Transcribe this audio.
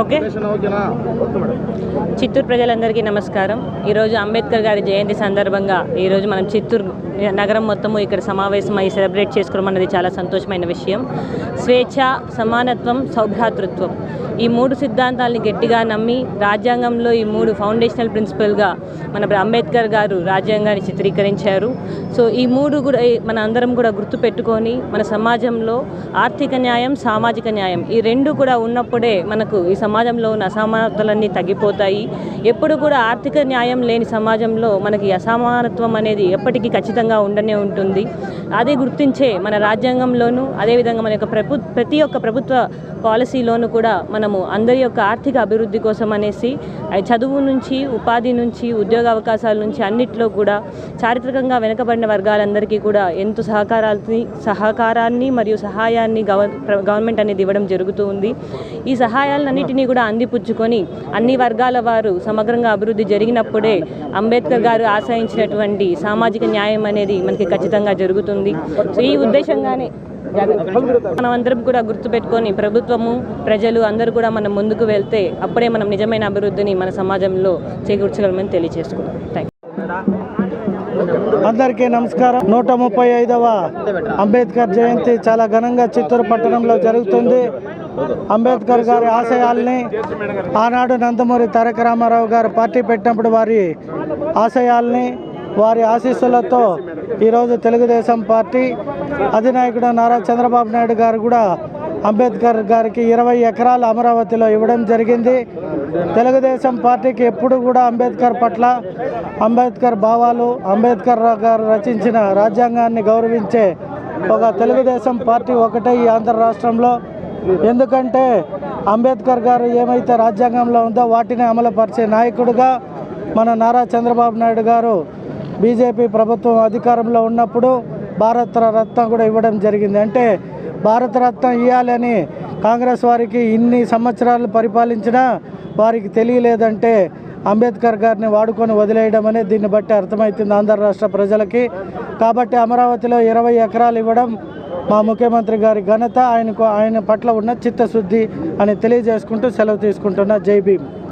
Okay. Chittoor ప్రజలందరికీ నమస్కారం. ఈరోజు అంబేద్కర్ గారి జయంతి సందర్భంగా ఈరోజు మనం చిత్తూరు నగరం మొత్తము ఇక్కడ సమావేశమై సెలబ్రేట్ చేసుకోవడం అనేది చాలా సంతోషమైన విషయం. స్వేచ్ఛ సమానత్వం సౌభ్రాతృత్వం. ఈ మూడు సిద్ధాంతాలని గట్టిగా నమ్మి రాజ్యాంగంలో ఈ మూడు ఫౌండేషనల్ ప్రిన్సిపల్గా మన అంబేద్కర్ గారు రాజ్యాంగాన్ని చిత్రీకరించారు. సో ఈ మూడు కూడా మన అందరం కూడా గుర్తుపెట్టుకొని మన సమాజంలో ఆర్థిక న్యాయం సామాజిక న్యాయం ఈ రెండు కూడా ఉన్నప్పుడే మనకు ఈ సమాజంలో ఉన్న అసమానతలన్నీ తగ్గిపోతాయి. ఎప్పుడు కూడా ఆర్థిక న్యాయం లేని సమాజంలో మనకి అసమానత్వం అనేది ఎప్పటికీ ఖచ్చితంగా ఉండనే ఉంటుంది. అదే గుర్తించే మన రాజ్యాంగంలోనూ అదేవిధంగా మన యొక్క ప్రభు ప్రతి ఒక్క ప్రభుత్వ పాలసీలోనూ కూడా మనము అందరి యొక్క ఆర్థిక అభివృద్ధి కోసం అనేసి చదువు నుంచి ఉపాధి నుంచి ఉద్యోగ అవకాశాల నుంచి అన్నిట్లో కూడా చారిత్రకంగా వెనుకబడిన వర్గాలందరికీ కూడా ఎంతో సహకారాన్ని సహకారాన్ని మరియు సహాయాన్ని గవర్ గవర్నమెంట్ అనేది ఇవ్వడం జరుగుతూ ఉంది ఈ సహాయాలన్నింటినీ కూడా అందిపుచ్చుకొని అన్ని వర్గాల వారు సమగ్రంగా అభివృద్ధి జరిగినప్పుడే అంబేద్కర్ గారు ఆశ్రయించినటువంటి సామాజిక న్యాయం అనేది మనకి ఖచ్చితంగా జరుగుతుంది. సో ఈ ఉద్దేశంగానే మనం అందరం కూడా గుర్తుపెట్టుకొని ప్రభుత్వము ప్రజలు అందరూ కూడా మనం ముందుకు వెళ్తే అప్పుడే మనం నిజమైన అభివృద్ధిని మన సమాజంలో చేకూర్చగలమని తెలియజేసుకుంటాం థ్యాంక్ అందరికీ నమస్కారం. నూట ముప్పై ఐదవ అంబేద్కర్ జయంతి చాలా ఘనంగా చిత్తూరు పట్టణంలో జరుగుతుంది. అంబేద్కర్ గారి ఆశయాల్ని ఆనాడు నందమూరి తారక రామారావు గారు పార్టీ పెట్టినప్పుడు వారి ఆశయాల్ని వారి ఆశీస్సులతో ఈరోజు తెలుగుదేశం పార్టీ అధినాయకుడు నారా చంద్రబాబు నాయుడు గారు కూడా అంబేద్కర్ గారికి ఇరవై ఎకరాలు అమరావతిలో ఇవ్వడం జరిగింది. తెలుగుదేశం పార్టీకి ఎప్పుడు కూడా అంబేద్కర్ పట్ల అంబేద్కర్ భావాలు అంబేద్కర్ గారు రచించిన రాజ్యాంగాన్ని గౌరవించే ఒక తెలుగుదేశం పార్టీ ఒకటే ఈ ఆంధ్ర రాష్ట్రంలో. ఎందుకంటే అంబేద్కర్ గారు ఏమైతే రాజ్యాంగంలో ఉందో వాటిని అమలుపరిచే నాయకుడుగా మన నారా చంద్రబాబు నాయుడు గారు బీజేపీ ప్రభుత్వం అధికారంలో ఉన్నప్పుడు భారత రత్న కూడా ఇవ్వడం జరిగింది. అంటే భారతరత్నం ఇవ్వాలని కాంగ్రెస్ వారికి ఇన్ని సంవత్సరాలు పరిపాలించినా వారికి తెలియలేదంటే అంబేద్కర్ గారిని వాడుకొని వదిలేయడం అనేది దీన్ని బట్టి అర్థమవుతుంది ఆంధ్ర రాష్ట్ర ప్రజలకి. కాబట్టి అమరావతిలో ఇరవై ఎకరాలు ఇవ్వడం మా ముఖ్యమంత్రి గారి ఘనత. ఆయనకు ఆయన పట్ల ఉన్న చిత్తశుద్ధి అని తెలియజేసుకుంటూ సెలవు తీసుకుంటున్నా. జై భీమ్.